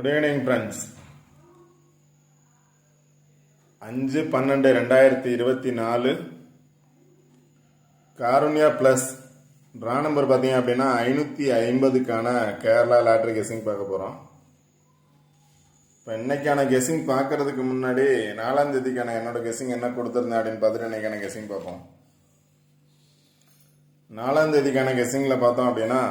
Good evening friends அஞ்சு பன்னெண்டு ரெண்டாயிரத்தி இருபத்தி நாலு காருண்யா ப்ளஸ் ட்ரா நம்பர் பார்த்தீங்க அப்படின்னா ஐநூற்றி ஐம்பதுக்கான கேரளா லாட்ரி கெஸ்ஸிங் பார்க்க போகிறோம் இப்போ இன்றைக்கான கெஸ்ஸிங் பார்க்கறதுக்கு முன்னாடி நாலாம் தேதிக்கான என்னோட கெஸ்ஸிங் என்ன கொடுத்துருந்தேன் அப்படின்னு பார்த்துட்டு இன்றைக்கான கெஸிங் பார்ப்போம் நாலாம் தேதிக்கான கெஸ்ஸிங்கில் பார்த்தோம் அப்படின்னா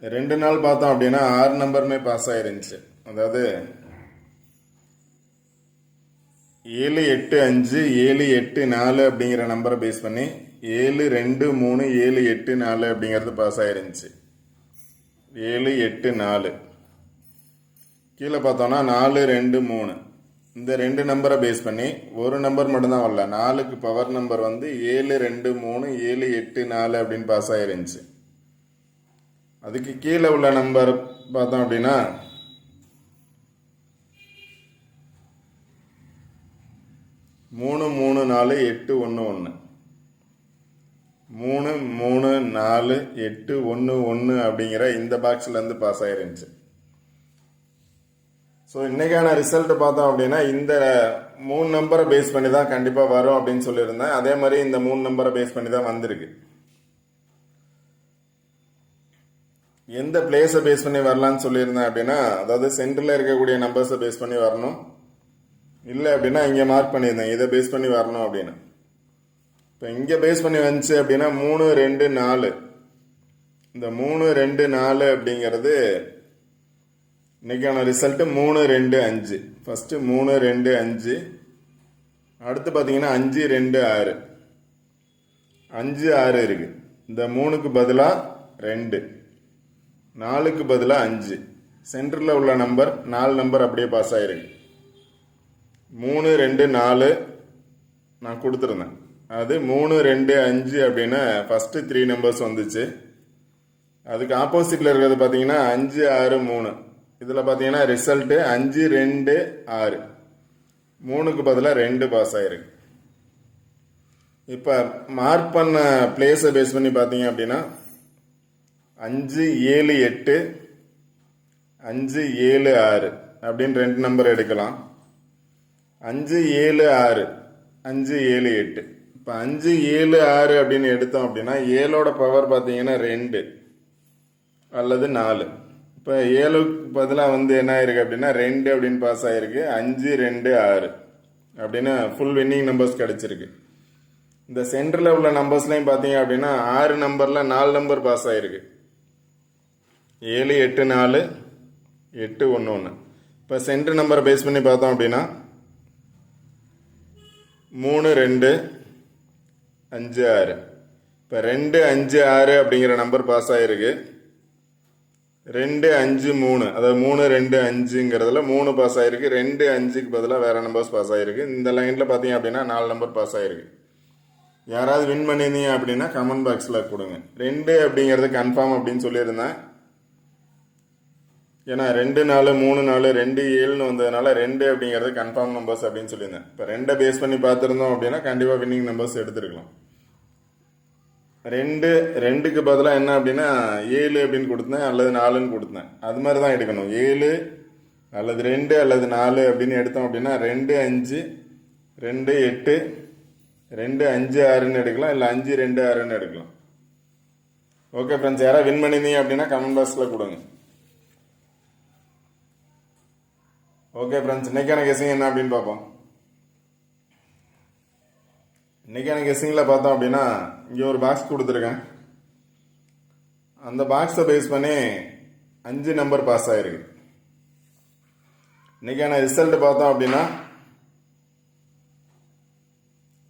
ரெண்டு நாள் பார்த்தோம் அப்படின்னா ஆறு நம்பருமே பாஸ் ஆயிருந்துச்சு. அதாவது ஏழு எட்டு அஞ்சு ஏழு எட்டு நாலு அப்படிங்கிற நம்பரை பேஸ் பண்ணி ஏழு ரெண்டு மூணு ஏழு எட்டு நாலு அப்படிங்கிறது பாஸ் ஆயிருந்துச்சு. ஏழு எட்டு நாலு. கீழே பார்த்தோன்னா நாலு ரெண்டு மூணு. இந்த ரெண்டு நம்பரை பேஸ் பண்ணி ஒரு நம்பர் மட்டும்தான் வரல. நாலுக்கு பவர் நம்பர் வந்து ஏழு ரெண்டு மூணு ஏழு எட்டு நாலு அப்படின்னு பாஸ் ஆயிருந்துச்சு. அதுக்கு கீழே உள்ள நம்பர் பார்த்தோம் அப்படின்னா மூணு மூணு நாலு எட்டு ஒன்று ஒன்று. மூணு மூணு நாலு எட்டு ஒன்று ஒன்று அப்படிங்கிற இந்த பாக்ஸ்லேருந்து பாஸ் ஆயிருந்துச்சு. ஸோ இன்றைக்கான ரிசல்ட் பார்த்தோம் அப்படின்னா இந்த மூணு நம்பரை பேஸ் பண்ணி தான் கண்டிப்பாக வரும் அப்படின்னு சொல்லியிருந்தேன். அதே மாதிரி இந்த மூணு நம்பரை பேஸ் பண்ணி தான் வந்திருக்கு. எந்த பிளேஸை பேஸ் பண்ணி வரலான்னு சொல்லியிருந்தேன் அப்படின்னா அதாவது சென்டரில் இருக்கக்கூடிய நம்பர்ஸை பேஸ் பண்ணி வரணும். இல்லை அப்படின்னா இங்கே மார்க் பண்ணியிருந்தேன். இதை பேஸ் பண்ணி வரணும் அப்படின்னு. இப்போ இங்கே பேஸ் பண்ணி வந்துச்சு அப்படின்னா மூணு ரெண்டு நாலு. இந்த மூணு ரெண்டு நாலு அப்படிங்கிறது இன்றைக்கான ரிசல்ட்டு மூணு ரெண்டு அஞ்சு. ஃபஸ்ட்டு மூணு ரெண்டு அஞ்சு. அடுத்து பார்த்தீங்கன்னா அஞ்சு ரெண்டு ஆறு. அஞ்சு ஆறு இருக்குது இந்த மூணுக்கு பதிலாக ரெண்டு. நாலுக்கு பதிலாக அஞ்சு. சென்டரில் உள்ள நம்பர் நாலு நம்பர் அப்படியே பாஸ் ஆகிருக்கு மூணு ரெண்டு நாலு நான் கொடுத்துருந்தேன். அது மூணு ரெண்டு அஞ்சு அப்படின்னு ஃபஸ்ட்டு த்ரீ நம்பர்ஸ் வந்துச்சு. அதுக்கு ஆப்போசிட்டில் இருக்கிறது பார்த்தீங்கன்னா அஞ்சு ஆறு மூணு. இதில் பார்த்தீங்கன்னா ரிசல்ட்டு அஞ்சு ரெண்டு ஆறு. மூணுக்கு பதிலாக ரெண்டு பாஸ் ஆகிருக்கு இப்போ மார்க் பண்ண பிளேஸை பேஸ் பண்ணி பார்த்தீங்க அப்படின்னா அஞ்சு ஏழு எட்டு. அஞ்சு ஏழு ஆறு. அப்படின்னு ரெண்டு நம்பர் எடுக்கலாம். அஞ்சு ஏழு ஆறு. அஞ்சு ஏழு எட்டு. இப்போ அஞ்சு ஏழு ஆறு அப்படின்னு எடுத்தோம் அப்படின்னா ஏழோட பவர் பார்த்தீங்கன்னா ரெண்டு அல்லது நாலு. இப்போ ஏழுக்கு பதிலாக வந்து என்ன ஆயிருக்கு அப்படின்னா ரெண்டு அப்படின்னு பாஸ் ஆகிருக்கு அஞ்சு ரெண்டு ஆறு அப்படின்னு ஃபுல் வின்னிங் நம்பர்ஸ் கிடச்சிருக்கு. இந்த சென்டரில் உள்ள நம்பர்ஸ்லையும் பார்த்தீங்க அப்படின்னா ஆறு நம்பரில் நாலு நம்பர் பாஸ் ஆகிருக்கு ஏழு எட்டு நாலு எட்டு ஒன்று ஒன்று இப்போ சென்டர் நம்பரை பேஸ் பண்ணி பார்த்தோம் அப்படின்னா மூணு ரெண்டு அஞ்சு ஆறு. இப்போ ரெண்டு அஞ்சு ஆறு அப்படிங்கிற நம்பர் பாஸ் ஆகிருக்கு ரெண்டு அஞ்சு மூணு. அதாவது மூணு ரெண்டு அஞ்சுங்கிறதுல மூணு பாஸ் ஆகிருக்கு ரெண்டு அஞ்சுக்கு பதிலாக வேறு நம்பர்ஸ் பாஸ் ஆகிருக்கு இந்த லைனில் பார்த்தீங்க அப்படின்னா நாலு நம்பர் பாஸ் ஆகிருக்கு யாராவது வின் பண்ணியிருந்தீங்க அப்படின்னா கமெண்ட் பாக்ஸில் கொடுங்க. ரெண்டு அப்படிங்கிறது கன்ஃபார்ம் அப்படின்னு சொல்லியிருந்தேன். ஏன்னா ரெண்டு நாலு மூணு நாலு ரெண்டு ஏழுன்னு வந்ததுனால ரெண்டு அப்படிங்கிறது கன்ஃபார்ம் நம்பர்ஸ் அப்படின்னு சொல்லியிருந்தேன். இப்போ ரெண்டை பேஸ் பண்ணி பார்த்துருந்தோம் அப்படின்னா கண்டிப்பாக வின்னிங் நம்பர்ஸ் எடுத்துருக்கலாம். ரெண்டு ரெண்டுக்கு பதிலாக என்ன அப்படின்னா ஏழு அப்படின்னு கொடுத்தேன் அல்லது நாலுன்னு கொடுத்தேன். அது மாதிரி தான் எடுக்கணும். ஏழு அல்லது ரெண்டு அல்லது நாலு அப்படின்னு எடுத்தோம் அப்படின்னா ரெண்டு அஞ்சு ரெண்டு எட்டு ரெண்டு அஞ்சு ஆறுன்னு எடுக்கலாம். இல்லை அஞ்சு ரெண்டு ஆறுன்னு எடுக்கலாம். ஓகே ஃப்ரெண்ட்ஸ் யாராவது வின் பண்ணியிருந்தீங்க அப்படின்னா கமெண்ட் பாக்ஸில் கொடுங்க. ஓகே ஃப்ரெண்ட்ஸ் இன்னைக்கான கெஸிங் என்ன அப்படின்னு பார்ப்போம். இன்றைக்கான கெஸிங்கில் பார்த்தோம் அப்படின்னா இங்கே ஒரு பாக்ஸ் கொடுத்துருக்கேன். அந்த பாக்ஸை பேஸ் பண்ணி அஞ்சு நம்பர் பாஸ் ஆகிருக்கு இன்றைக்கான ரிசல்ட் பார்த்தோம் அப்படின்னா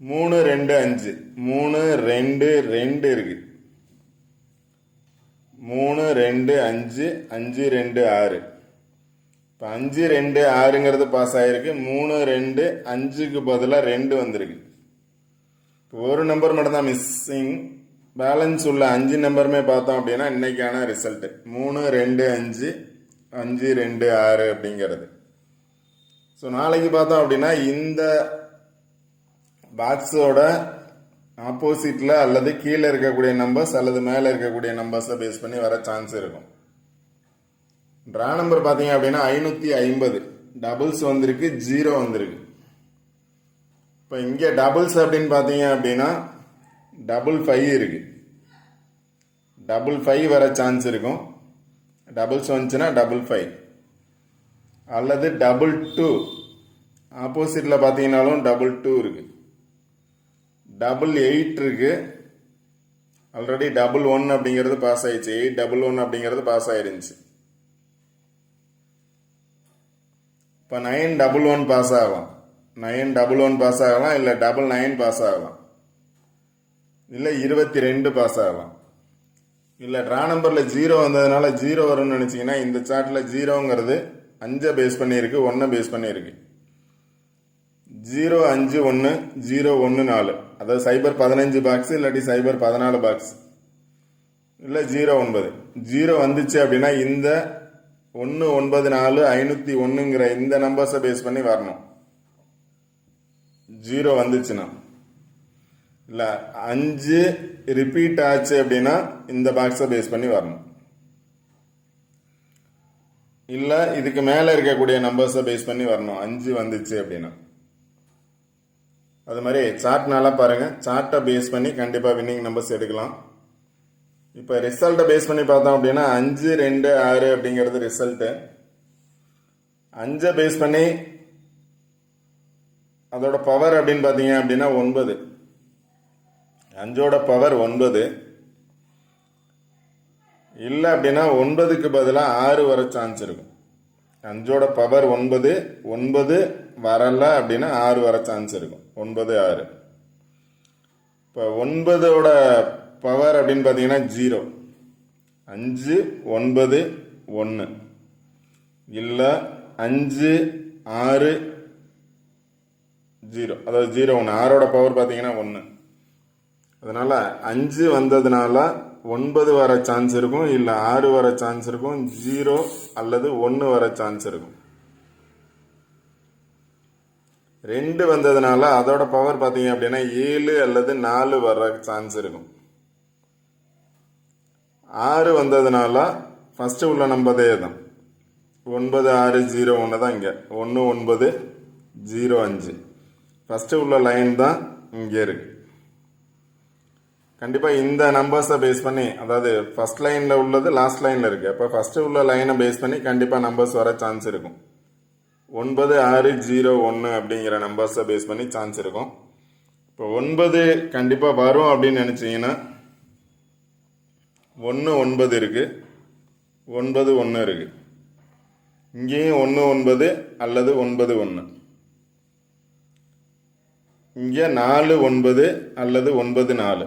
மூணு ரெண்டு அஞ்சு. மூணு ரெண்டு ரெண்டு இருக்கு. மூணு ரெண்டு அஞ்சு அஞ்சு ரெண்டு ஆறு. இப்போ அஞ்சு ரெண்டு ஆறுங்கிறது பாஸ் ஆகிருக்கு மூணு ரெண்டு அஞ்சுக்கு பதிலாக ரெண்டு வந்திருக்கு. இப்போ ஒரு நம்பர் மட்டும்தான் மிஸ்ஸிங் பேலன்ஸ் உள்ள அஞ்சு நம்பருமே பார்த்தோம் அப்படின்னா இன்றைக்கான ரிசல்ட்டு மூணு ரெண்டு அஞ்சு அஞ்சு ரெண்டு ஆறு அப்படிங்கிறது. ஸோ நாளைக்கு பார்த்தோம் அப்படின்னா இந்த பாக்ஸோட ஆப்போசிட்டில் அல்லது கீழே இருக்கக்கூடிய நம்பர்ஸ் அல்லது மேலே இருக்கக்கூடிய நம்பர்ஸை பேஸ் பண்ணி வர சான்ஸ் இருக்கும். ட்ரா நம்பர் பார்த்தீங்க அப்படின்னா ஐநூற்றி ஐம்பது. டபுள்ஸ் வந்திருக்கு ஜீரோ வந்திருக்கு. இப்போ இங்கே டபுள்ஸ் அப்படின்னு பார்த்தீங்க அப்படின்னா டபுள் ஃபைவ் இருக்குது டபுள் ஃபைவ் வர சான்ஸ் இருக்கும். டபுள்ஸ் வந்துச்சுன்னா டபுள் ஃபைவ் அல்லது டபுள் டூ ஆப்போசிட்டில் பார்த்தீங்கன்னாலும் டபுள் டூ இருக்குது டபுள் எயிட் இருக்குது ஆல்ரெடி டபுள் ஒன் அப்படிங்கிறது பாஸ் ஆயிடுச்சு. எயிட் டபுள் ஒன் அப்படிங்கிறது பாஸ் ஆயிருந்துச்சு. இப்போ நைன் டபுள் ஒன் பாஸ் ஆகலாம். நைன் டபுள் ஒன் பாஸ் ஆகலாம் இல்லை டபுள் நைன் பாஸ் ஆகலாம். இல்லை இருபத்தி ரெண்டு பாஸ் ஆகலாம். இல்லை ட்ரா நம்பரில் ஜீரோ வந்ததுனால ஜீரோ வரும்னு நினச்சிங்கன்னா இந்த சார்ட்டில் ஜீரோங்கிறது அஞ்சை பேஸ் பண்ணியிருக்கு ஒன்றை பேஸ் பண்ணியிருக்கு. ஜீரோ அஞ்சு ஒன்று ஜீரோ ஒன்று நாலு. அதாவது சைபர் பதினஞ்சு பாக்ஸ் இல்லாட்டி சைபர் பதினாலு பாக்ஸ் இல்லை ஜீரோ ஒன்பது. ஜீரோ வந்துச்சு அப்படின்னா இந்த ஒன்று ஒன்பது நாலு ஐநூற்றி ஒன்றுங்கிற இந்த நம்பர்ஸை பேஸ் பண்ணி வரணும். ஜீரோ வந்துச்சுன்னா. இல்லை அஞ்சு ரிப்பீட் ஆச்சு அப்படின்னா இந்த பாக்ஸை பேஸ் பண்ணி வரணும். இல்லை இதுக்கு மேலே இருக்கக்கூடிய நம்பர்ஸை பேஸ் பண்ணி வரணும். அஞ்சு வந்துச்சு அப்படின்னா. அது மாதிரி சார்ட் நல்லா பாருங்கள் சார்ட்டை பேஸ் பண்ணி கண்டிப்பாக வின்னிங் நம்பர்ஸ் எடுக்கலாம். இப்போ ரிசல்ட்டை பேஸ் பண்ணி பார்த்தோம் அப்படின்னா அஞ்சு ரெண்டு ஆறு அப்படிங்கிறது ரிசல்ட்டு அஞ்சை பேஸ் பண்ணி அதோட பவர் அப்படின்னு பார்த்தீங்க அப்படின்னா ஒன்பது. அஞ்சோட பவர் ஒன்பது. இல்லை அப்படின்னா ஒன்பதுக்கு பதிலாக ஆறு வர சான்ஸ் இருக்கும். அஞ்சோட பவர் ஒன்பது ஒன்பது வரல அப்படின்னா ஆறு வர சான்ஸ் இருக்கும். ஒன்பது ஆறு. இப்போ ஒன்பதோட பவர் அப்படின்னு பார்த்தீங்கன்னா ஜீரோ அஞ்சு ஒன்பது ஒன்று இல்லை அஞ்சு ஆறு ஜீரோ அதாவது ஜீரோ ஒன்று ஆறோட பவர் பார்த்தீங்கன்னா ஒன்று அதனால் அஞ்சு வந்ததுனால ஒன்பது வர சான்ஸ் இருக்கும். இல்லை ஆறு வர சான்ஸ் இருக்கும். ஜீரோ அல்லது ஒன்று வர சான்ஸ் இருக்கும். ரெண்டு வந்ததுனால அதோட பவர் பார்த்தீங்க அப்படின்னா ஏழு அல்லது நாலு வர சான்ஸ் இருக்கும். ஆறு வந்ததுனால ஃபஸ்ட்டு உள்ள நம்பதே தான் ஒன்பது ஆறு ஜீரோ ஒன்று தான் இங்கே. ஒன்று ஒன்பது ஜீரோ அஞ்சு. ஃபஸ்ட்டு உள்ள லைன் தான் இங்கே இருக்குது கண்டிப்பாக இந்த நம்பர்ஸை பேஸ் பண்ணி அதாவது ஃபர்ஸ்ட் லைனில் உள்ளது லாஸ்ட் லைனில் இருக்குது அப்போ ஃபஸ்ட்டு உள்ள லைனை பேஸ் பண்ணி கண்டிப்பாக நம்பர்ஸ் வர சான்ஸ் இருக்கும். ஒன்பது ஆறு ஜீரோ ஒன்று அப்படிங்கிற நம்பர்ஸை பேஸ் பண்ணி சான்ஸ் இருக்கும். இப்போ ஒன்பது கண்டிப்பாக வரும் அப்படின்னு நினச்சிங்கன்னா ஒன்று ஒன்பது இருக்குது ஒன்பது ஒன்று இருக்குது இங்கேயும் ஒன்று ஒன்பது அல்லது ஒன்பது ஒன்று இங்கே நாலு ஒன்பது அல்லது ஒன்பது நாலு.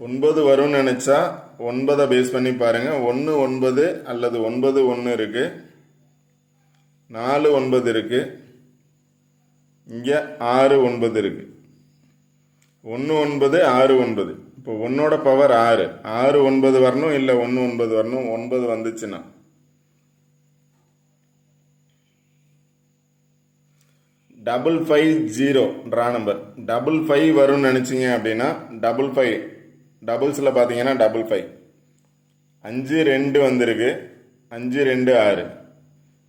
ஒன்பது வரும்னு நினச்சா ஒன்பதை பேஸ் பண்ணி பாருங்கள் ஒன்று ஒன்பது அல்லது ஒன்பது ஒன்று இருக்குது நாலு ஒன்பது இருக்குது இங்கே ஆறு ஒன்பது இருக்குது ஒன்று ஒன்பது ஆறு ஒன்பது. இப்போ ஒன்னோட பவர் ஆறு. ஆறு ஒன்பது வரணும் இல்லை ஒன்று ஒன்பது வரணும்? ஒன்பது வந்துச்சுன்னா? Double five zero draw number double five வரும்னு நினச்சிங்க அப்படின்னா டபுள் ஃபைவ் டபுள்ஸில் பார்த்தீங்கன்னா டபுள் ஃபைவ் அஞ்சு ரெண்டு வந்திருக்கு. அஞ்சு ரெண்டு ஆறு.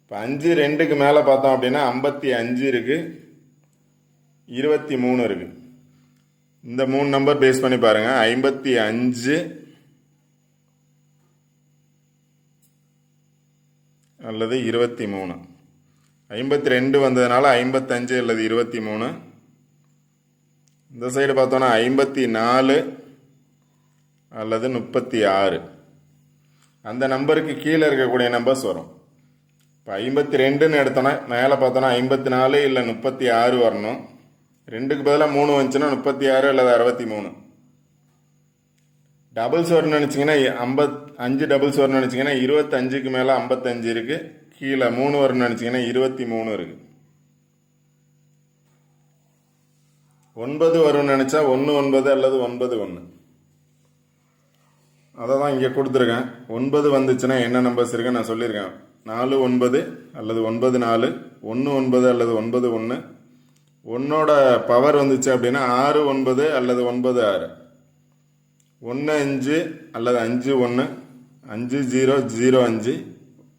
இப்போ அஞ்சு ரெண்டுக்கு மேலே பார்த்தோம் அப்படின்னா ஐம்பத்தி அஞ்சு இருக்குது இருபத்தி மூணு இருக்குது இந்த மூணு நம்பர் பேஸ் பண்ணி பாருங்கள் ஐம்பத்தி அஞ்சு. அல்லது இருபத்தி மூணு. ஐம்பத்தி ரெண்டு வந்ததுனால ஐம்பத்தஞ்சு அல்லது இருபத்தி மூணு. இந்த சைடு பார்த்தோன்னா ஐம்பத்தி நாலு அல்லது முப்பத்தி ஆறு. அந்த நம்பருக்கு கீழே இருக்கக்கூடிய நம்பர்ஸ் வரும். இப்போ ஐம்பத்தி ரெண்டுன்னு எடுத்தோன்னா மேலே பார்த்தோன்னா ஐம்பத்தி நாலு இல்லை முப்பத்தி ஆறு வரணும். ரெண்டுக்கு பதிலாக மூணு வந்துச்சுன்னா முப்பத்தி ஆறு அல்லது அறுபத்தி மூணு. டபுள்ஸ் வரணும்னு நினச்சிங்கன்னா ஐம்பத் அஞ்சு டபுள்ஸ் வரணும்னு நினச்சிங்கன்னா இருபத்தஞ்சுக்கு மேலே ஐம்பத்தஞ்சு இருக்குது கீழே மூணு வரணும்னு நினச்சிங்கன்னா இருபத்தி மூணு இருக்குது ஒன்பது வரும்னு நினச்சா ஒன்று ஒன்பது அல்லது ஒன்பது ஒன்று அதை தான் இங்கே கொடுத்துருக்கேன். ஒன்பது வந்துச்சுன்னா என்ன நம்பர்ஸ் இருக்குன்னு நான் சொல்லியிருக்கேன். நாலு ஒன்பது அல்லது ஒன்பது நாலு ஒன்று ஒன்பது அல்லது ஒன்பது ஒன்று ஒன்னோட பவர் வந்துச்சு அப்படின்னா ஆறு ஒன்பது அல்லது ஒன்பது ஆறு. ஒன்று அஞ்சு அல்லது அஞ்சு ஒன்று அஞ்சு ஜீரோ ஜீரோ அஞ்சு.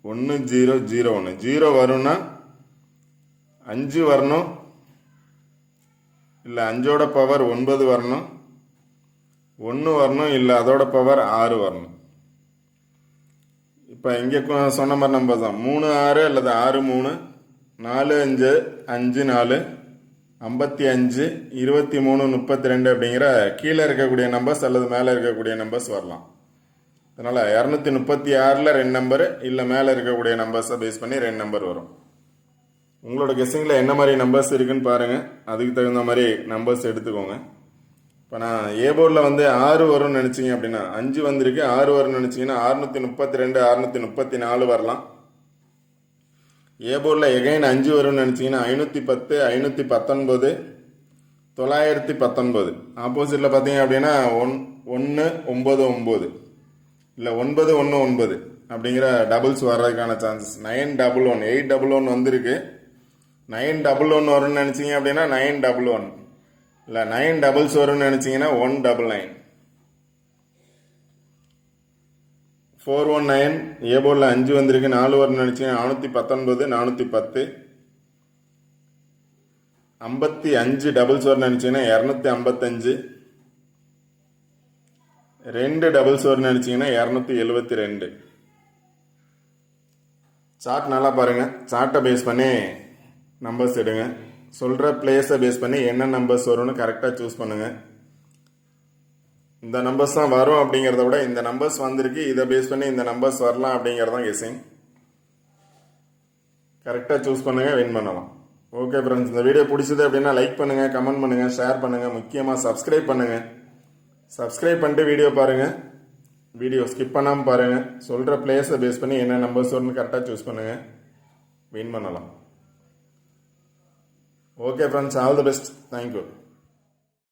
ஒன்று ஜீரோ ஜீரோ ஒன்று ஜீரோ வரும்னா அஞ்சு வரணும். இல்லை அஞ்சோட பவர் ஒன்பது வரணும். ஒன்று வரணும் இல்லை அதோட பவர் ஆறு வரணும். இப்போ இங்கே சொன்ன மாதிரி நம்பர் தான். மூணு ஆறு அல்லது ஆறு மூணு. நாலு அஞ்சு அஞ்சு நாலு. ஐம்பத்தி அஞ்சு இருபத்தி மூணு முப்பத்தி ரெண்டு அப்படிங்கிற கீழே இருக்கக்கூடிய நம்பர்ஸ் அல்லது மேலே இருக்கக்கூடிய நம்பர்ஸ் வரலாம். அதனால் இரநூத்தி முப்பத்தி ஆறில் ரெண்டு நம்பரு இல்லை மேலே இருக்கக்கூடிய நம்பர்ஸை பேஸ் பண்ணி ரெண்டு நம்பர் வரும். உங்களோட கெஸ்ஸிங்கில் என்ன மாதிரி நம்பர்ஸ் இருக்குன்னு பாருங்கள் அதுக்கு தகுந்த மாதிரி நம்பர்ஸ் எடுத்துக்கோங்க. இப்போ நான் ஏ போர்டில் வந்து ஆறு வரும்னு நினச்சிங்க அப்படின்னா அஞ்சு வந்திருக்கு ஆறு வரும்னு நினச்சிங்கன்னா அறுநூற்றி முப்பத்தி ரெண்டு அறுநூற்றி முப்பத்தி நாலு வரலாம். ஏ போர்டில் எகைன் அஞ்சு வரும்னு நினச்சிங்கன்னா ஐநூற்றி பத்து ஐநூற்றி பத்தொன்பது தொள்ளாயிரத்தி பத்தொன்பது. ஆப்போசிட்டில் பார்த்தீங்க அப்படின்னா ஒன் ஒன்று ஒம்பது ஒம்பது இல்லை ஒன்பது ஒன்று ஒன்பது. அப்படிங்கிற டபுள்ஸ் வர்றதுக்கான chances nine double one eight double one வந்திருக்கு. நைன் டபுள் ஒன் வரும்னு நினச்சிங்க அப்படின்னா நைன் டபுள் ஒன் இல்லை நைன் டபுள்ஸ் வரும்னு நினச்சிங்கன்னா one double nine four one nine ஏ போர்டில் அஞ்சு வந்திருக்கு நாலு வரும்னு நினச்சிங்கன்னா நானூற்றி பத்தொன்பது நானூற்றி பத்து. ஐம்பத்தி அஞ்சு டபுள்ஸ் வரும்னு நினச்சிங்கன்னா இரநூத்தி ஐம்பத்தஞ்சு. ரெண்டு டபுள்ஸ் வரும்னு நினச்சிங்கன்னா இரநூத்தி எழுபத்தி ரெண்டு. சார்ட் நல்லா பாருங்கள் சார்ட்டை பேஸ் பண்ணி நம்பர்ஸ் எடுங்க. சொல்கிற பிளேஸை பேஸ் பண்ணி என்ன நம்பர்ஸ் வரும்னு கரெக்டாக சூஸ் பண்ணுங்கள் இந்த நம்பர்ஸ் தான் வரும் அப்படிங்கிறத விட இந்த நம்பர்ஸ் வந்திருக்கு. இதை பேஸ் பண்ணி இந்த நம்பர்ஸ் வரலாம் அப்படிங்கிறது தான் கெஸிங் கரெக்டாக சூஸ் பண்ணுங்கள் வின் பண்ணலாம். ஓகே ஃப்ரெண்ட்ஸ் இந்த வீடியோ பிடிச்சது அப்படின்னா லைக் பண்ணுங்கள் கமெண்ட் பண்ணுங்கள் ஷேர் பண்ணுங்கள் முக்கியமாக சப்ஸ்கிரைப் பண்ணுங்கள் சப்ஸ்கிரைப் பண்ணிட்டு வீடியோ பாருங்கள் வீடியோ ஸ்கிப் பண்ணாமல் பாருங்கள் சொல்கிற பிளேஸை பேஸ் பண்ணி என்ன நம்பர்ஸ் வரும்னு கரெக்டாக சூஸ் பண்ணுங்கள் வின் பண்ணலாம். Okay friends all the best thank you